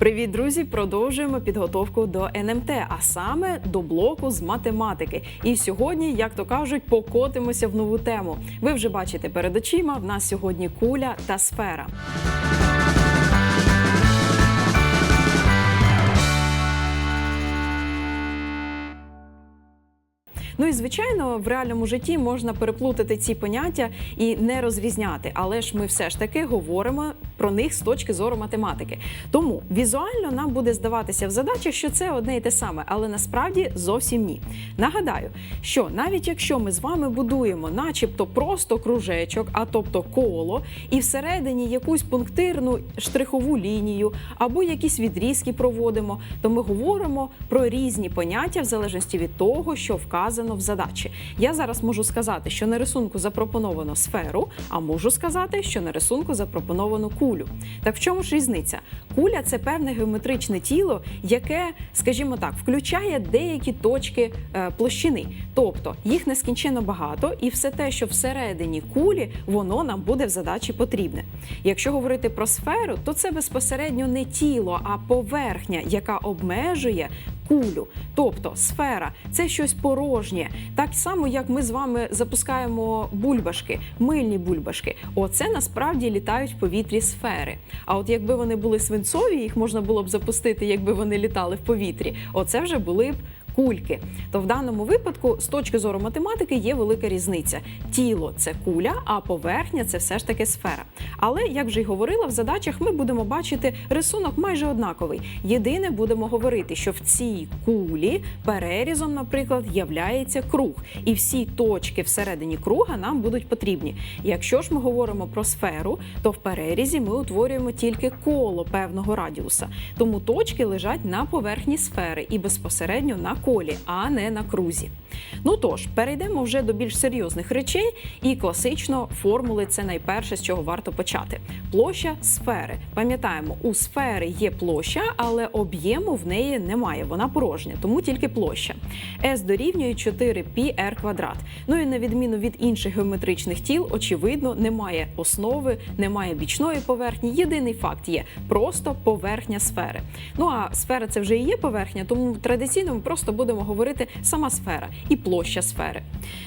Привіт, друзі! Продовжуємо підготовку до НМТ, а саме до блоку з математики. І сьогодні, як то кажуть, покотимося в нову тему. Ви вже бачите перед очима. В нас сьогодні куля та сфера. Ну і звичайно, в реальному житті можна переплутати ці поняття і не розрізняти, але ж ми все ж таки говоримо про них з точки зору математики. Тому візуально нам буде здаватися в задачах, що це одне і те саме, але насправді зовсім ні. Нагадаю, що навіть якщо ми з вами будуємо, начебто, просто кружечок, а тобто коло, і всередині якусь пунктирну штрихову лінію або якісь відрізки проводимо, то ми говоримо про різні поняття в залежності від того, що вказано в задачі. Я зараз можу сказати, що на рисунку запропоновано сферу, а можу сказати, що на рисунку запропоновано кулю. Так в чому ж різниця? Куля це певне геометричне тіло, яке, скажімо так, включає деякі точки е, площини. Тобто їх нескінченно багато, і все те, що всередині кулі, воно нам буде в задачі потрібне. Якщо говорити про сферу, то це безпосередньо не тіло, а поверхня, яка обмежує кулю. Тобто сфера це щось порожнє. Так само, як ми з вами запускаємо бульбашки, мильні бульбашки. Оце насправді літають в повітрі сфери. А от якби вони були свинцові, їх можна було б запустити, якби вони літали в повітрі. Оце вже були б. Кульки, то в даному випадку, з точки зору математики, є велика різниця. Тіло це куля, а поверхня це все ж таки сфера. Але як вже й говорила, в задачах ми будемо бачити рисунок майже однаковий. Єдине, будемо говорити, що в цій кулі перерізом, наприклад, являється круг, і всі точки всередині круга нам будуть потрібні. Якщо ж ми говоримо про сферу, то в перерізі ми утворюємо тільки коло певного радіуса. Тому точки лежать на поверхні сфери і безпосередньо на колі, а не на крузі. Ну тож, перейдемо вже до більш серйозних речей, і класично формули це найперше, з чого варто почати. Площа сфери. Пам'ятаємо, у сфери є площа, але об'єму в неї немає. Вона порожня, тому тільки площа. S дорівнює 4πr квадрат. Ну і на відміну від інших геометричних тіл, очевидно, немає основи, немає бічної поверхні. Єдиний факт є просто поверхня сфери. Ну а сфера це вже і є поверхня, тому традиційно ми просто будемо говорити сама сфера і площа сфери.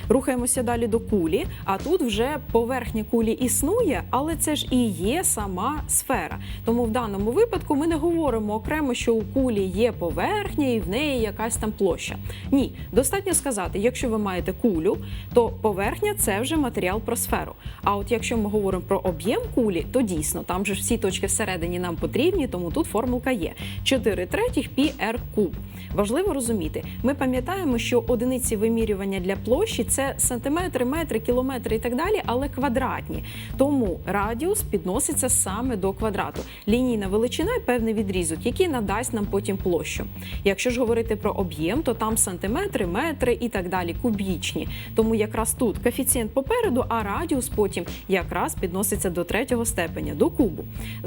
Рухаємося далі до кулі, а тут вже поверхня кулі існує, але це ж і є сама сфера. Тому в даному випадку ми не говоримо окремо, що у кулі є поверхня і в неї якась там площа. Ні, достатньо сказати, якщо ви маєте кулю, то поверхня це вже матеріал про сферу. А от якщо ми говоримо про об'єм кулі, то дійсно там же всі точки всередині нам потрібні, тому тут формулка є 4 третіх r куб. Важливо розуміти, ми пам'ятаємо, що одиниці вимірювання для площі це сантиметри, метри, кілометри і так далі, але квадратні. Тому радіус підноситься саме до квадрату. Лінійна величина і певний відрізок, який надасть нам потім площу. Якщо ж говорити про об'єм, то там сантиметри, метри і так далі, кубічні. Тому якраз тут коефіцієнт попереду, а радіус потім якраз підноситься до третього степеня, до кубу.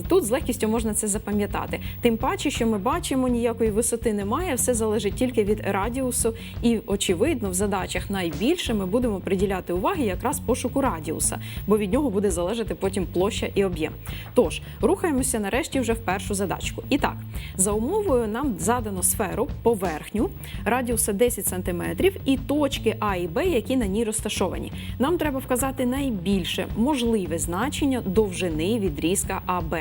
Тут з легкістю можна це запам'ятати. Тим паче, що ми бачимо, ніякої висоти немає, все залежить тільки від радіусу. І очевидно, в задачах найбільше ми будемо приділяти уваги якраз пошуку радіуса, бо від нього буде залежати потім площа і об'єм. Тож рухаємося нарешті вже в першу задачку. І так, за умовою нам задано сферу, поверхню радіуса 10 см і точки А і Б, які на ній розташовані. Нам треба вказати найбільше можливе значення довжини відрізка АБ.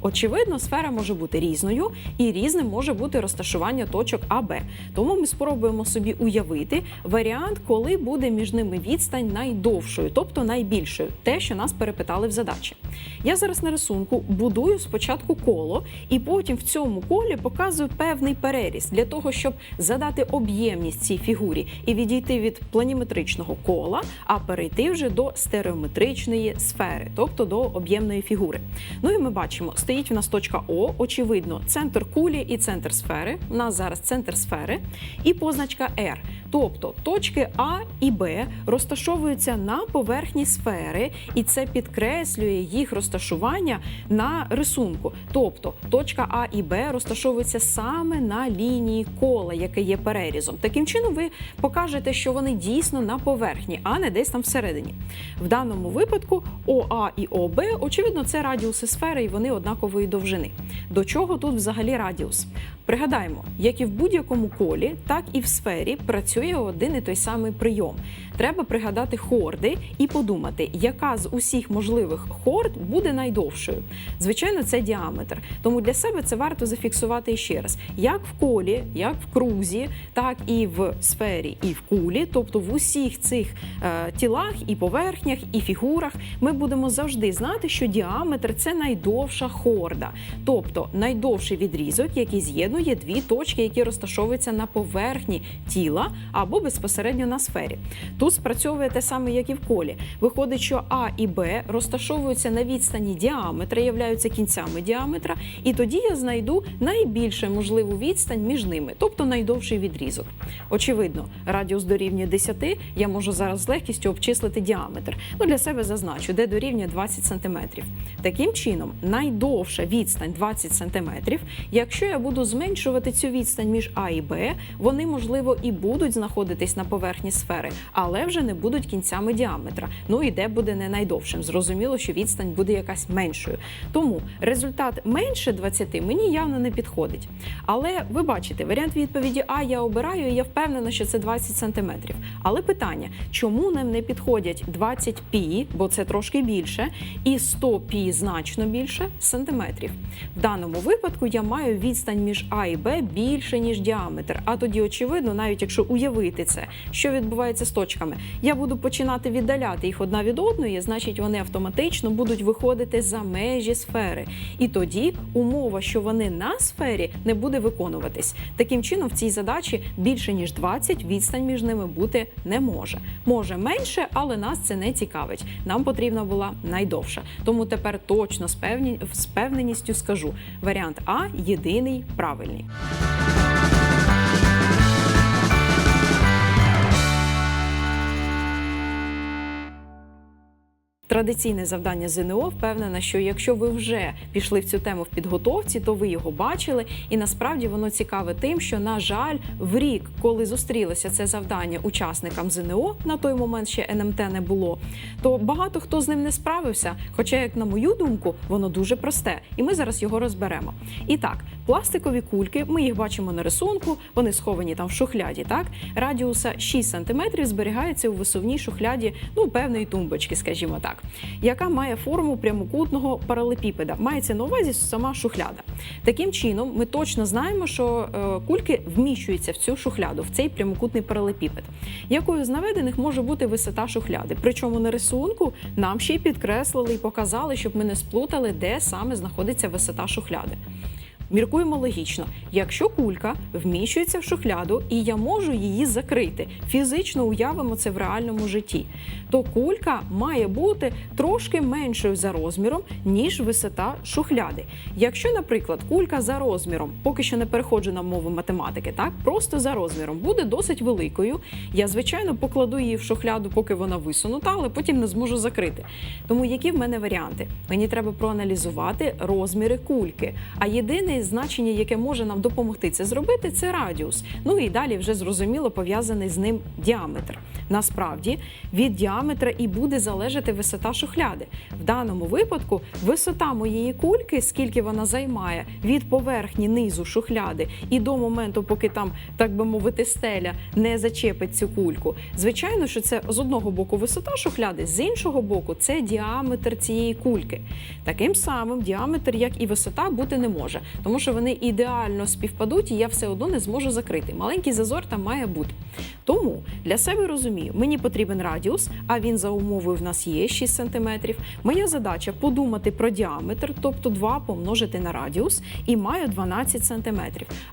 Очевидно, сфера може бути різною, і різним може бути розташування точок А, Б. Тому ми спробуємо собі уявити варіант, коли буде між ними відстань найдовшою, тобто найбільшою, те, що нас перепитали в задачі. Я зараз на рисунку будую спочатку коло, і потім в цьому колі показую певний переріз для того, щоб задати об'ємність цій фігурі і відійти від планіметричного кола, а перейти вже до стереометричної сфери, тобто до об'ємної фігури. Ну і ми бачимо, стоїть в нас точка О, очевидно, центр кулі і центр сфери. У нас зараз центр сфери, і позначка R. Тобто точки А і Б розташовуються на поверхні сфери, і це підкреслює їх розташування на рисунку. Тобто точка А і Б розташовуються саме на лінії кола, яке є перерізом. Таким чином, ви покажете, що вони дійсно на поверхні, а не десь там всередині. В даному випадку ОА і ОБ, очевидно, це радіуси сфери, і вони однакової довжини. До чого тут взагалі радіус? Пригадаємо, як і в будь-якому колі, так і в сфері працює один і той самий прийом. Треба пригадати хорди і подумати, яка з усіх можливих хорд буде найдовшою. Звичайно, це діаметр. Тому для себе це варто зафіксувати ще раз: як в колі, як в крузі, так і в сфері, і в кулі, тобто в усіх цих е, тілах і поверхнях, і фігурах, ми будемо завжди знати, що діаметр це найдовша хорда, тобто найдовший відрізок, який з'єднує дві точки, які розташовуються на поверхні тіла або безпосередньо на сфері. Тут спрацьовує те саме, як і в колі. Виходить, що А і Б розташовуються на відстані діаметра, являються кінцями діаметра, і тоді я знайду найбільше можливу відстань між ними, тобто найдовший відрізок. Очевидно, радіус дорівнює 10, я можу зараз з легкістю обчислити діаметр. Ну, для себе зазначу, де дорівнює 20 см. Таким чином, найдовша відстань 20 см. Якщо я буду зменшувати цю відстань між А і Б, вони, можливо, і будуть знаходитись на поверхні сфери, але вже не будуть кінцями діаметра. Ну і де буде не найдовшим. Зрозуміло, що відстань буде якась меншою. Тому результат менше 20 мені явно не підходить. Але ви бачите, варіант відповіді А я обираю, і я впевнена, що це 20 см. Але питання, чому нам не підходять 20 пі, бо це трошки більше, і 100 пі значно більше сантиметрів. В даному випадку я маю відстань між А і Б більше, ніж діаметр. А тоді, очевидно, навіть якщо уявити це, що відбувається з точками, я буду починати віддаляти їх одна від одної, значить вони автоматично будуть виходити за межі сфери. І тоді умова, що вони на сфері, не буде виконуватись. Таким чином, в цій задачі більше ніж 20 відстань між ними бути не може. Може менше, але нас це не цікавить. Нам потрібна була найдовша. Тому тепер точно з впевненістю скажу: варіант А єдиний правильний. Традиційне завдання ЗНО впевнена, що якщо ви вже пішли в цю тему в підготовці, то ви його бачили, і насправді воно цікаве тим, що на жаль, в рік, коли зустрілося це завдання учасникам ЗНО, на той момент ще НМТ не було, то багато хто з ним не справився. Хоча, як на мою думку, воно дуже просте, і ми зараз його розберемо. І так, пластикові кульки, ми їх бачимо на рисунку, вони сховані там в шухляді. Так, радіуса 6 см зберігається у висувній шухляді, ну певної тумбочки, скажімо так, яка має форму прямокутного паралепіпеда. Мається на увазі сама шухляда. Таким чином, ми точно знаємо, що е, кульки вміщуються в цю шухляду, в цей прямокутний паралепіпед. Якою з наведених може бути висота шухляди? Причому на рисунку нам ще й підкреслили і показали, щоб ми не сплутали, де саме знаходиться висота шухляди. Міркуємо логічно, якщо кулька вміщується в шухляду і я можу її закрити, фізично уявимо це в реальному житті, то кулька має бути трошки меншою за розміром, ніж висота шухляди. Якщо, наприклад, кулька за розміром, поки що не переходжу на мову математики, так просто за розміром буде досить великою. Я звичайно покладу її в шухляду, поки вона висунута, але потім не зможу закрити. Тому які в мене варіанти? Мені треба проаналізувати розміри кульки. А значення, яке може нам допомогти це зробити, це радіус. Ну і далі вже зрозуміло пов'язаний з ним діаметр. Насправді від діаметра і буде залежати висота шухляди. В даному випадку висота моєї кульки, скільки вона займає від поверхні низу шухляди і до моменту, поки там, так би мовити, стеля не зачепить цю кульку. Звичайно, що це з одного боку висота шухляди, з іншого боку, це діаметр цієї кульки. Таким самим діаметр, як і висота, бути не може, тому що вони ідеально співпадуть, і я все одно не зможу закрити. Маленький зазор там має бути. Тому для себе розумію, мені потрібен радіус, а він за умовою в нас є 6 см. Моя задача подумати про діаметр, тобто 2 помножити на радіус, і маю 12 см.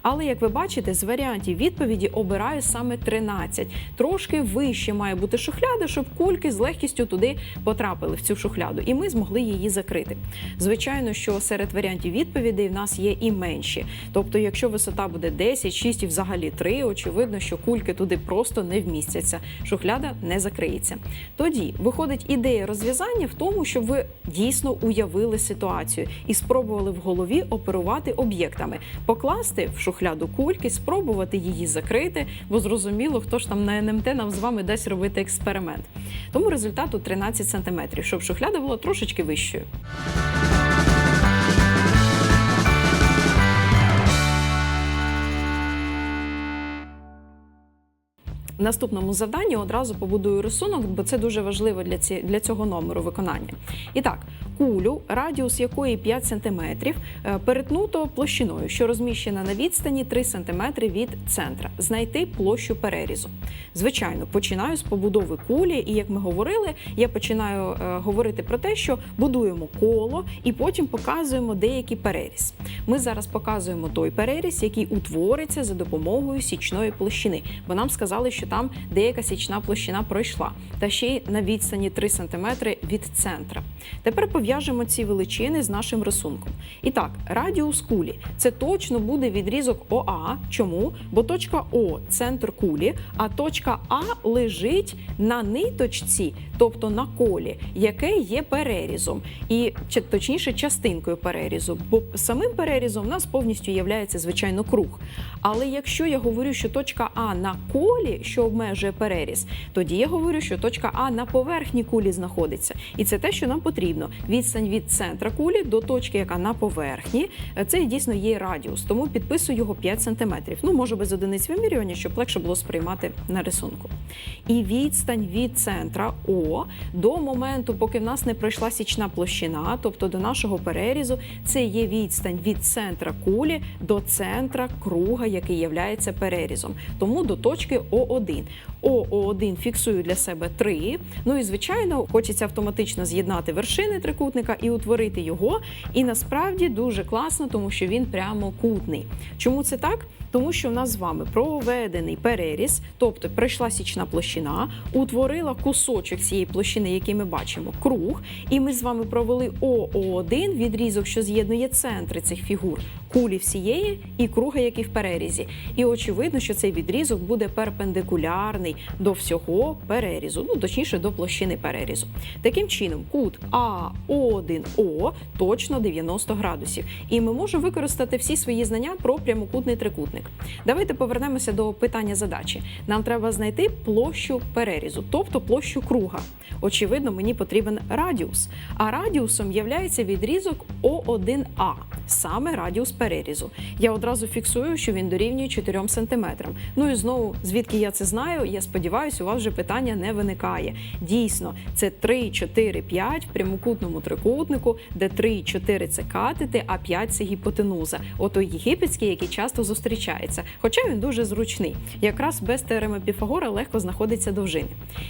Але як ви бачите, з варіантів відповіді обираю саме 13. Трошки вище має бути шухляда, щоб кульки з легкістю туди потрапили в цю шухляду, і ми змогли її закрити. Звичайно, що серед варіантів відповідей в нас є менші. Тобто, якщо висота буде 10, 6 і взагалі 3, очевидно, що кульки туди просто не вмістяться. Шухляда не закриється. Тоді виходить ідея розв'язання в тому, щоб ви дійсно уявили ситуацію і спробували в голові оперувати об'єктами, покласти в шухляду кульки, спробувати її закрити, бо зрозуміло, хто ж там на НМТ нам з вами дасть робити експеримент. Тому результату 13 см, щоб шухляда була трошечки вищою. Наступному завданні одразу побудую рисунок, бо це дуже важливо для, ці, для цього номеру виконання. І так, кулю, радіус якої 5 см, е, перетнуто площиною, що розміщена на відстані 3 см від центра. Знайти площу перерізу. Звичайно, починаю з побудови кулі, і як ми говорили, я починаю е, говорити про те, що будуємо коло і потім показуємо деякий переріз. Ми зараз показуємо той переріз, який утвориться за допомогою січної площини, бо нам сказали, що там деяка січна площина пройшла, та ще й на відстані 3 см від центра. Тепер пов'яжемо ці величини з нашим рисунком. І так, радіус кулі це точно буде відрізок ОА. Чому? Бо точка О центр кулі, а точка А лежить на ниточці, тобто на колі, яке є перерізом, і точніше частинкою перерізу. Бо самим перерізом у нас повністю є, звичайно, круг. Але якщо я говорю, що точка А на колі, що обмежує переріз, тоді я говорю, що точка А на поверхні кулі знаходиться. І це те, що нам потрібно. Відстань від центра кулі до точки, яка на поверхні, це дійсно є радіус. Тому підписую його 5 см. Ну, може без одиниць вимірювання, щоб легше було сприймати на рисунку. І відстань від центра О до моменту, поки в нас не пройшла січна площина, тобто до нашого перерізу, це є відстань від центра кулі до центра круга, який є перерізом. Тому до точки О1. ОО1 фіксую для себе 3. Ну і звичайно, хочеться автоматично з'єднати вершини трикутника і утворити його. І насправді дуже класно, тому що він прямокутний. Чому це так? Тому що в нас з вами проведений переріз, тобто пройшла січна площина, утворила кусочок цієї площини, який ми бачимо, круг, і ми з вами провели ОО1 відрізок, що з'єднує центри цих фігур, кулі всієї і круга, який в перерізі. І очевидно, що цей відрізок буде перпендикулярний до всього перерізу, ну точніше до площини перерізу. Таким чином, кут АО1О точно 90 градусів. І ми можемо використати всі свої знання про прямокутний трикутник. Давайте повернемося до питання задачі. Нам треба знайти площу перерізу, тобто площу круга. Очевидно, мені потрібен радіус. А радіусом є відрізок О1А, саме радіус перерізу. Я одразу фіксую, що він дорівнює 4 см. Ну і знову, звідки я це знаю, я сподіваюся, у вас вже питання не виникає. Дійсно, це 3, 4, 5 в прямокутному трикутнику, де 3, 4 це катети, а 5 це гіпотенуза. Ото єгипетський, який часто зустрічається. Хоча він дуже зручний. Якраз без теореми Піфагора легко знаходиться довжини.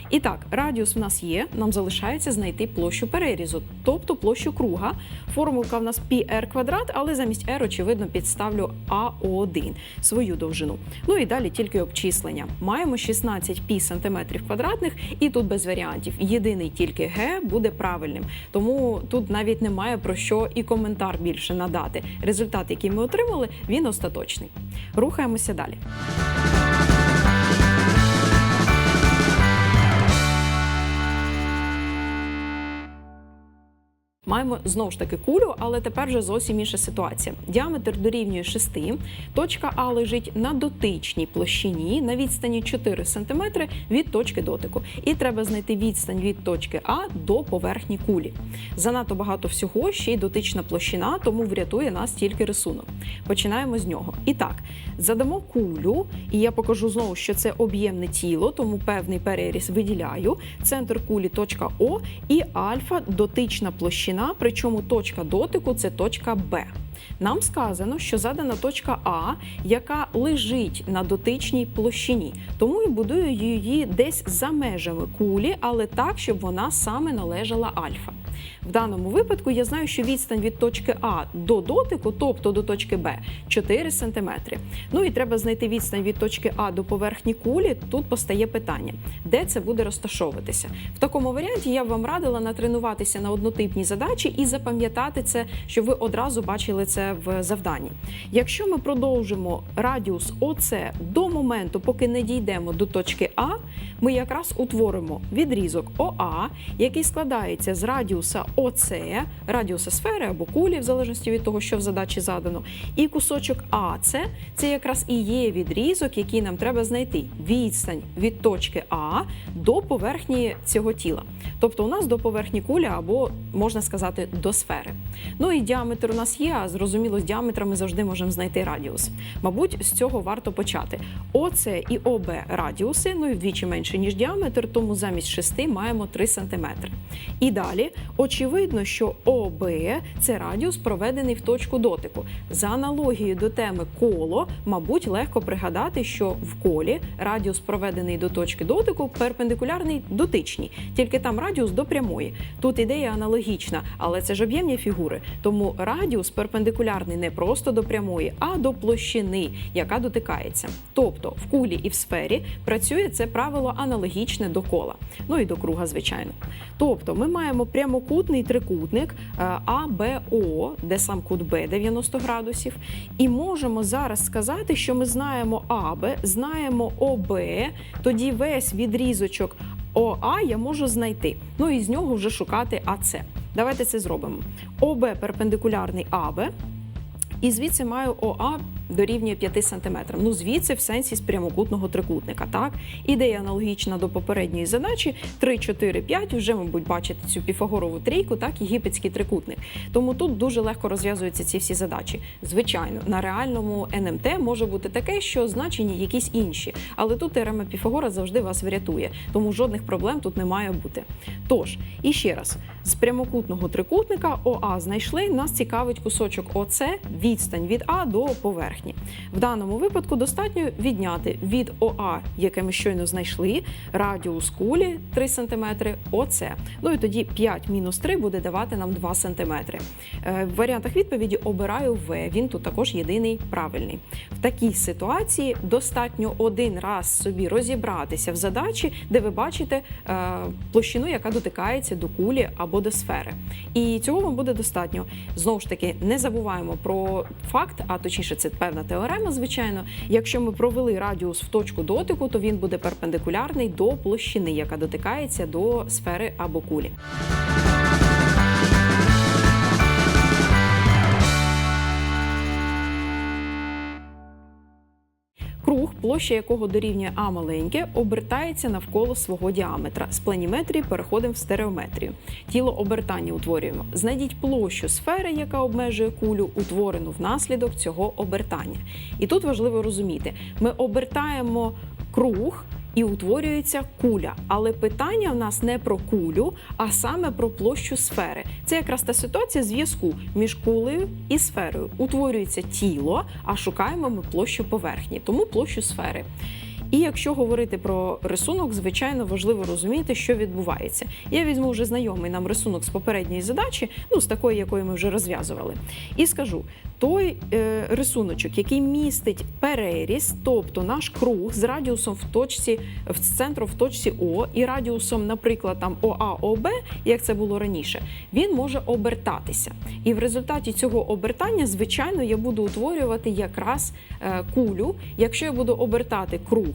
І так, радіус в нас є, нам залишається знайти площу перерізу, тобто площу круга. Формулка в нас πr квадрат, але замість r, очевидно, підставлю АО1 свою довжину. Ну і далі тільки обчислення. Маємо 16 пі сантиметрів квадратних, і тут без варіантів. Єдиний тільки Г буде правильним. Тому тут навіть немає про що і коментар більше надати. Результат, який ми отримали, він остаточний. Рухаємося далі. Маємо знову ж таки кулю, але тепер вже зовсім інша ситуація. Діаметр дорівнює 6, точка А лежить на дотичній площині на відстані 4 см від точки дотику. І треба знайти відстань від точки А до поверхні кулі. Занадто багато всього, ще й дотична площина, тому врятує нас тільки рисунок. Починаємо з нього. І так, задамо кулю, і я покажу знову, що це об'ємне тіло, тому певний переріз виділяю. Центр кулі точка О і альфа дотична площина, причому точка дотику це точка Б. Нам сказано, що задана точка А, яка лежить на дотичній площині, тому і будую її десь за межами кулі, але так, щоб вона саме належала альфа. В даному випадку я знаю, що відстань від точки А до дотику, тобто до точки Б, 4 см. Ну і треба знайти відстань від точки А до поверхні кулі. Тут постає питання, де це буде розташовуватися. В такому варіанті я б вам радила натренуватися на однотипній задачі і запам'ятати це, щоб ви одразу бачили це в завданні. Якщо ми продовжимо радіус ОС до моменту, поки не дійдемо до точки А, ми якраз утворимо відрізок ОА, який складається з радіуса ОС, радіуса сфери або кулі, в залежності від того, що в задачі задано, і кусочок АЦ це якраз і є відрізок, який нам треба знайти відстань від точки А до поверхні цього тіла. Тобто у нас до поверхні кулі або можна сказати до сфери. Ну і діаметр у нас є, а зрозуміло, з діаметром ми завжди можемо знайти радіус. Мабуть, з цього варто почати. ОЦ і ОБ радіуси, ну і вдвічі менше, ніж діаметр, тому замість 6 маємо 3 см. І далі очевидно, що ОБ це радіус, проведений в точку дотику. За аналогією до теми коло, мабуть, легко пригадати, що в колі радіус, проведений до точки дотику, перпендикулярний дотичній, тільки там радіус до прямої. Тут ідея аналогічна, але це ж об'ємні фігури. Тому радіус перпендикулярний не просто до прямої, а до площини, яка дотикається. Тобто в кулі і в сфері працює це правило аналогічне до кола, ну і до круга, звичайно. Тобто ми маємо прямокутний трикутник е, АБО, де сам кут Б 90 градусів, і можемо зараз сказати, що ми знаємо АБ, знаємо ОБ, тоді весь відрізочок ОА я можу знайти. Ну і з нього вже шукати АЦ. Давайте це зробимо. ОБ перпендикулярний АБ. І звідси маю ОА дорівнює 5 см. Ну, звідси в сенсі з прямокутного трикутника. Так? Ідея аналогічна до попередньої задачі. 3, 4, 5, вже, мабуть, бачите цю піфагорову трійку, так, єгипетський трикутник. Тому тут дуже легко розв'язуються ці всі задачі. Звичайно, на реальному НМТ може бути таке, що значення якісь інші. Але тут теорема Піфагора завжди вас врятує, тому жодних проблем тут не має бути. Тож, і ще раз, з прямокутного трикутника ОА знайшли, нас цікавить кусочок ОЦ, відстань від А до поверхні. В даному випадку достатньо відняти від ОА, яке ми щойно знайшли, радіус кулі 3 см, ОЦ. Ну і тоді 5 мінус 3 буде давати нам 2 см. Е, В варіантах відповіді обираю В, він тут також єдиний правильний. В такій ситуації достатньо один раз собі розібратися в задачі, де ви бачите е, площину, яка дотикається до кулі або до сфери. І цього вам буде достатньо. Знову ж таки, не забуваємо про факт, а точніше, це певна теорема, звичайно. Якщо ми провели радіус в точку дотику, то він буде перпендикулярний до площини, яка дотикається до сфери або кулі. Круг, площа якого дорівнює А маленьке, обертається навколо свого діаметра. З планіметрії переходимо в стереометрію. Тіло обертання утворюємо. Знайдіть площу сфери, яка обмежує кулю, утворену внаслідок цього обертання. І тут важливо розуміти: ми обертаємо круг. І утворюється куля. Але питання в нас не про кулю, а саме про площу сфери. Це якраз та ситуація зв'язку між кулею і сферою. Утворюється тіло, а шукаємо ми площу поверхні, тому площу сфери. І якщо говорити про рисунок, звичайно важливо розуміти, що відбувається. Я візьму вже знайомий нам рисунок з попередньої задачі, ну з такої, якої ми вже розв'язували, і скажу: той е, рисуночок, який містить переріз, тобто наш круг з радіусом в точці в центру в точці О і радіусом, наприклад, там ОА-ОБ, як це було раніше, він може обертатися. І в результаті цього обертання, звичайно, я буду утворювати якраз е, кулю. Якщо я буду обертати круг,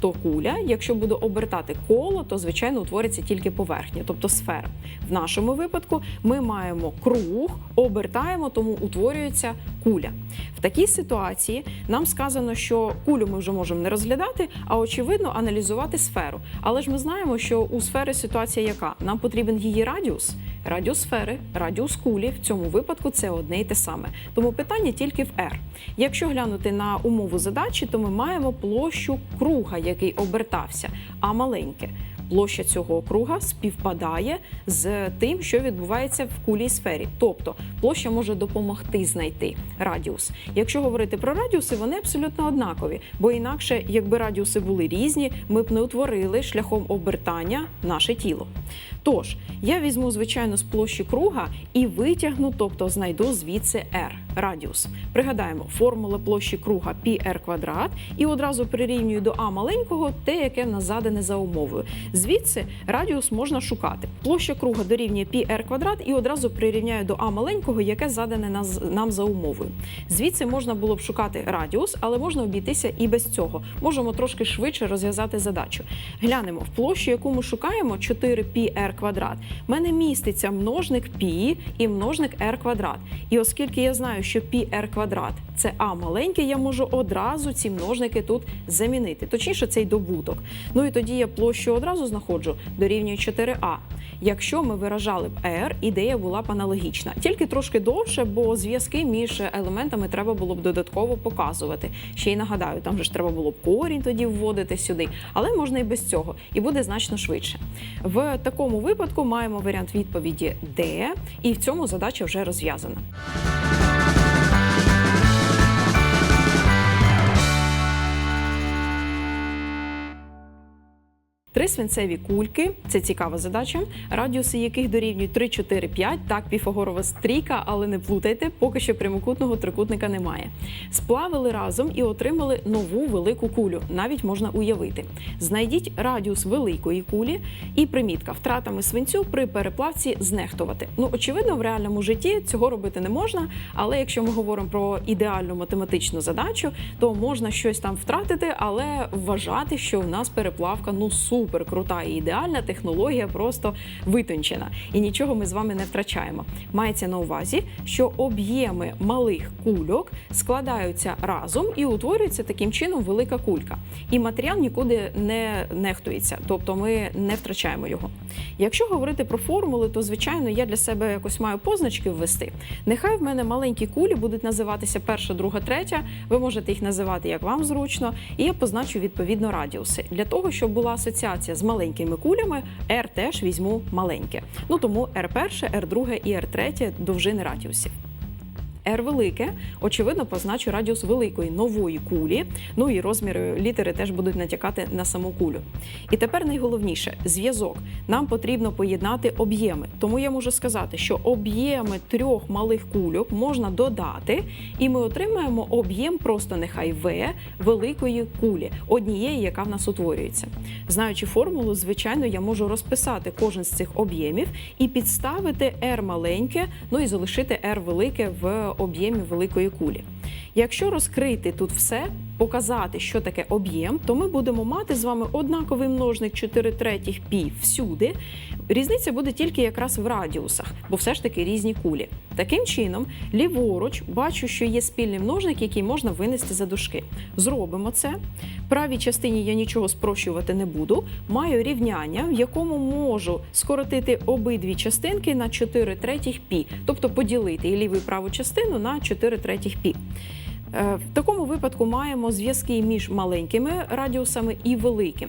то куля. Якщо буду обертати коло, то звичайно утвориться тільки поверхня, тобто сфера. В нашому випадку ми маємо круг, обертаємо, тому утворюється куля. В такій ситуації нам сказано, що кулю ми вже можемо не розглядати, а очевидно аналізувати сферу. Але ж ми знаємо, що у сфери ситуація яка? Нам потрібен її радіус. Радіус сфери, радіус кулі в цьому випадку це одне і те саме. Тому питання тільки в R. Якщо глянути на умову задачі, то ми маємо площу круга, який обертався, а маленьке. Площа цього круга співпадає з тим, що відбувається в кулі сфері. Тобто площа може допомогти знайти радіус. Якщо говорити про радіуси, вони абсолютно однакові, бо інакше, якби радіуси були різні, ми б не утворили шляхом обертання наше тіло. Тож я візьму звичайно з площі круга і витягну, тобто знайду звідси R. радіус. Пригадаємо, формула площі круга πr квадрат і одразу прирівнюю до а маленького те, яке в нас задане за умовою. Звідси радіус можна шукати. Площа круга дорівнює πr квадрат і одразу прирівняю до а маленького, яке задане нас- нам за умовою. Звідси можна було б шукати радіус, але можна обійтися і без цього. Можемо трошки швидше розв'язати задачу. Глянемо в площу, яку ми шукаємо 4πr квадрат. В мене міститься множник π і множник r квадрат. І оскільки я знаю, що πr квадрат це а маленьке, я можу одразу ці множники тут замінити. Точніше, цей добуток. Ну і тоді я площу одразу знаходжу дорівнює 4а. Якщо ми виражали б r, ідея була б аналогічна, тільки трошки довше, бо зв'язки між елементами треба було б додатково показувати. Ще й нагадаю, там же ж треба було б корінь тоді вводити сюди, але можна і без цього, і буде значно швидше. В такому випадку маємо варіант відповіді D, і в цьому задача вже розв'язана. Три свинцеві кульки це цікава задача, радіуси яких дорівнюють 3, 4, 5. Так, піфагорова стрійка, але не плутайте, поки що прямокутного трикутника немає. Сплавили разом і отримали нову велику кулю. Навіть можна уявити. Знайдіть радіус великої кулі і примітка втратами свинцю при переплавці знехтувати. Ну, очевидно, в реальному житті цього робити не можна, але якщо ми говоримо про ідеальну математичну задачу, то можна щось там втратити, але вважати, що в нас переплавка ну супер крута і ідеальна технологія, просто витончена. І нічого ми з вами не втрачаємо. Мається на увазі, що об'єми малих кульок складаються разом і утворюється таким чином велика кулька. І матеріал нікуди не нехтується, тобто ми не втрачаємо його. Якщо говорити про формули, то звичайно я для себе якось маю позначки ввести. Нехай в мене маленькі кулі будуть називатися перша, друга, третя. Ви можете їх називати як вам зручно, і я позначу відповідно радіуси. Для того, щоб була асоціація з маленькими кулями, R теж візьму маленьке. Ну тому R1, R2 і R3 довжини радіусів. R велике, очевидно, позначу радіус великої нової кулі. Ну і розміри літери теж будуть натякати на саму кулю. І тепер найголовніше зв'язок. Нам потрібно поєднати об'єми. Тому я можу сказати, що об'єми трьох малих кульок можна додати, і ми отримаємо об'єм просто нехай В великої кулі, однієї, яка в нас утворюється. Знаючи формулу, звичайно, я можу розписати кожен з цих об'ємів і підставити R маленьке, ну і залишити R велике в об'ємі великої кулі. Якщо розкрити тут все, показати, що таке об'єм, то ми будемо мати з вами однаковий множник 4 третіх пі всюди. Різниця буде тільки якраз в радіусах, бо все ж таки різні кулі. Таким чином, ліворуч бачу, що є спільний множник, який можна винести за дужки. Зробимо це. Правій частині я нічого спрощувати не буду. Маю рівняння, в якому можу скоротити обидві частинки на 4 третіх пі, тобто поділити і ліву і праву частину на 4 третіх пі. Е, В такому випадку маємо зв'язки між маленькими радіусами і великим.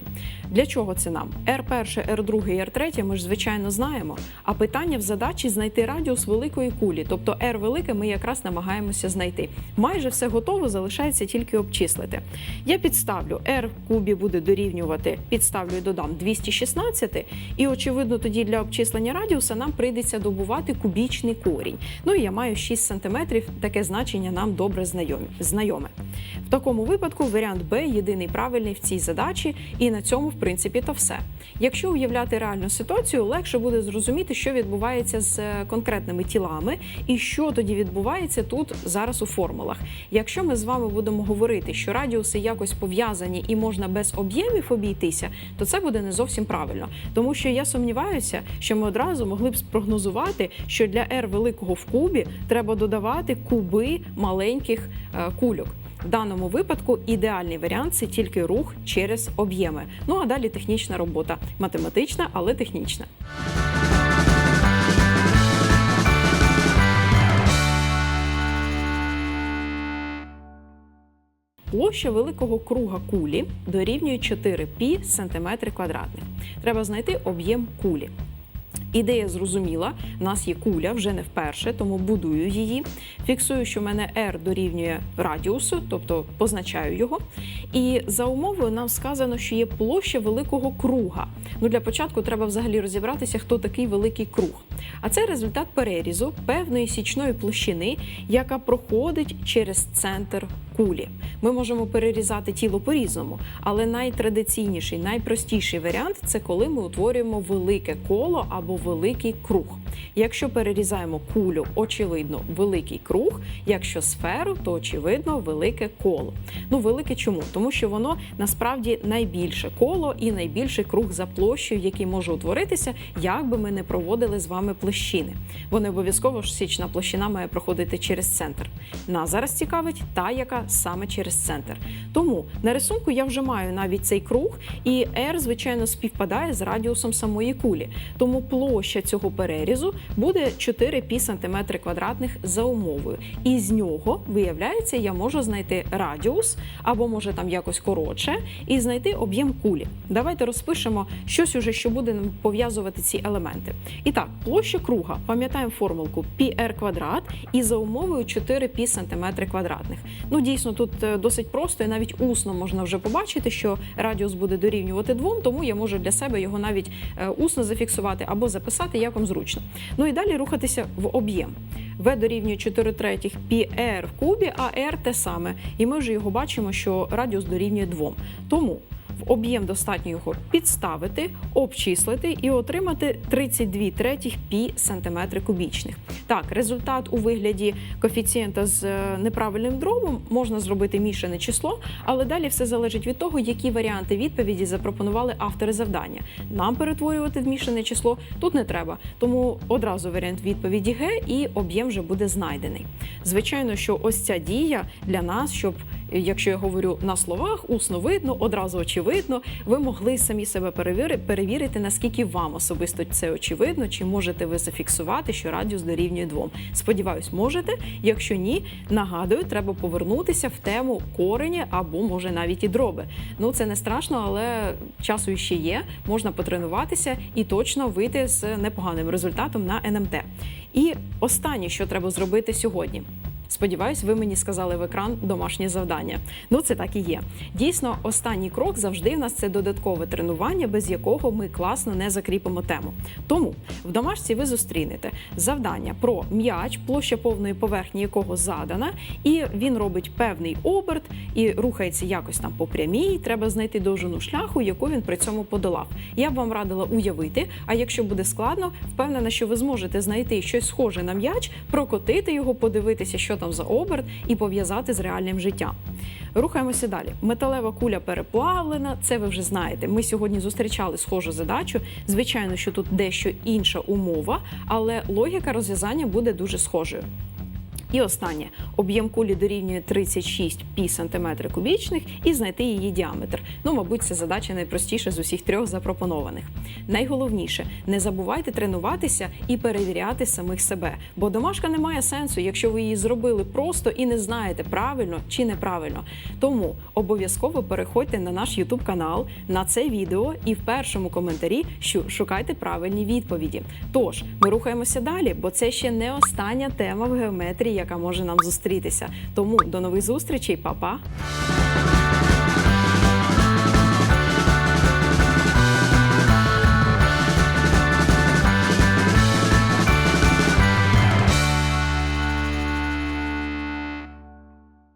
Для чого це нам? R1, R2 і R3 ми ж звичайно знаємо. А питання в задачі знайти радіус великої кулі, тобто R велике ми якраз намагаємося знайти. Майже все готово, залишається тільки обчислити. Я підставлю R в кубі буде дорівнювати, підставлю і додам 216, і очевидно, тоді для обчислення радіуса нам прийдеться добувати кубічний корінь. Ну і я маю 6 см, таке значення нам добре знайоме. В такому випадку варіант Б єдиний правильний в цій задачі, і на цьому, в принципі, то все. Якщо уявляти реальну ситуацію, легше буде зрозуміти, що відбувається з е, конкретними тілами і що тоді відбувається тут зараз у формулах. Якщо ми з вами будемо говорити, що радіуси якось пов'язані і можна без об'ємів обійтися, то це буде не зовсім правильно, тому що я сумніваюся, що ми одразу могли б спрогнозувати, що для r великого в кубі треба додавати куби маленьких е, кульок. В даному випадку ідеальний варіант це тільки рух через об'єми. Ну а далі технічна робота, математична, але технічна. Площа великого круга кулі дорівнює 4 пі сантиметри квадратних. Треба знайти об'єм кулі. Ідея зрозуміла, в нас є куля вже не вперше, тому будую її. Фіксую, що в мене R дорівнює радіусу, тобто позначаю його. І за умовою нам сказано, що є площа великого круга. Ну для початку треба взагалі розібратися, хто такий великий круг. А це результат перерізу певної січної площини, яка проходить через центр кулі. Ми можемо перерізати тіло по-різному, але найтрадиційніший, найпростіший варіант це коли ми утворюємо велике коло або великий круг. Якщо перерізаємо кулю, очевидно, великий круг. Якщо сферу, то очевидно велике коло. Ну, велике чому? Тому що воно насправді найбільше коло і найбільший круг за площею, який може утворитися, як би ми не проводили з вами площини. Бо не обов'язково ж січна площина має проходити через центр. Нас зараз цікавить та, яка саме через центр. Тому на рисунку я вже маю навіть цей круг, і R, звичайно, співпадає з радіусом самої кулі. Тому площа цього перерізу буде 4 пі сантиметри квадратних за умовою. І з нього, виявляється, я можу знайти радіус або може там якось коротше, і знайти об'єм кулі. Давайте розпишемо щось уже, що буде пов'язувати ці елементи. І так, площа круга, пам'ятаємо формулку πr квадрат і за умовою 4 пі сантиметри квадратних. Ну дійсно тут е, досить просто, і навіть усно можна вже побачити, що радіус буде дорівнювати 2, тому я можу для себе його навіть е, усно зафіксувати або записати, як вам зручно. Ну і далі рухатися в об'єм. В дорівнює 4 третіх πr в кубі, а r те саме. І ми вже його бачимо, що радіус дорівнює 2. Тому в об'єм достатньо його підставити, обчислити і отримати 32 третіх пі сантиметри кубічних. Так, результат у вигляді коефіцієнта з е, неправильним дробом можна зробити мішане число, але далі все залежить від того, які варіанти відповіді запропонували автори завдання. Нам перетворювати в мішане число тут не треба, тому одразу варіант відповіді Г і об'єм вже буде знайдений. Звичайно, що ось ця дія для нас, щоб якщо я говорю на словах, усно видно, одразу очевидно, ви могли самі себе перевіри- перевірити, наскільки вам особисто це очевидно, чи можете ви зафіксувати, що радіус дорівнює 2. Сподіваюсь, можете. Якщо ні, нагадую, треба повернутися в тему корені або може навіть і дроби. Ну це не страшно, але часу ще є. Можна потренуватися і точно вийти з непоганим результатом на НМТ. І останнє, що треба зробити сьогодні. Сподіваюсь, ви мені сказали в екран домашнє завдання. Ну це так і є. Дійсно, останній крок завжди в нас це додаткове тренування, без якого ми класно не закріпимо тему. Тому в домашці ви зустрінете завдання про м'яч, площа повної поверхні якого задана, і він робить певний оберт і рухається якось там по прямій. Треба знайти довжину шляху, яку він при цьому подолав. Я б вам радила уявити. А якщо буде складно, впевнена, що ви зможете знайти щось схоже на м'яч, прокотити його, подивитися, що там за оберт, і пов'язати з реальним життям. Рухаємося далі. Металева куля переплавлена. Це ви вже знаєте. Ми сьогодні зустрічали схожу задачу. Звичайно, що тут дещо інша умова, але логіка розв'язання буде дуже схожою. І останнє об'єм кулі дорівнює 36 пі сантиметри кубічних і знайти її діаметр. Ну, мабуть, це задача найпростіша з усіх трьох запропонованих. Найголовніше не забувайте тренуватися і перевіряти самих себе, бо домашка не має сенсу, якщо ви її зробили просто і не знаєте правильно чи неправильно. Тому обов'язково переходьте на наш YouTube канал на це відео і в першому коментарі шукайте правильні відповіді. Тож ми рухаємося далі, бо це ще не остання тема в геометрії, яка може нам зустрітися. Тому до нових зустрічей, па-па!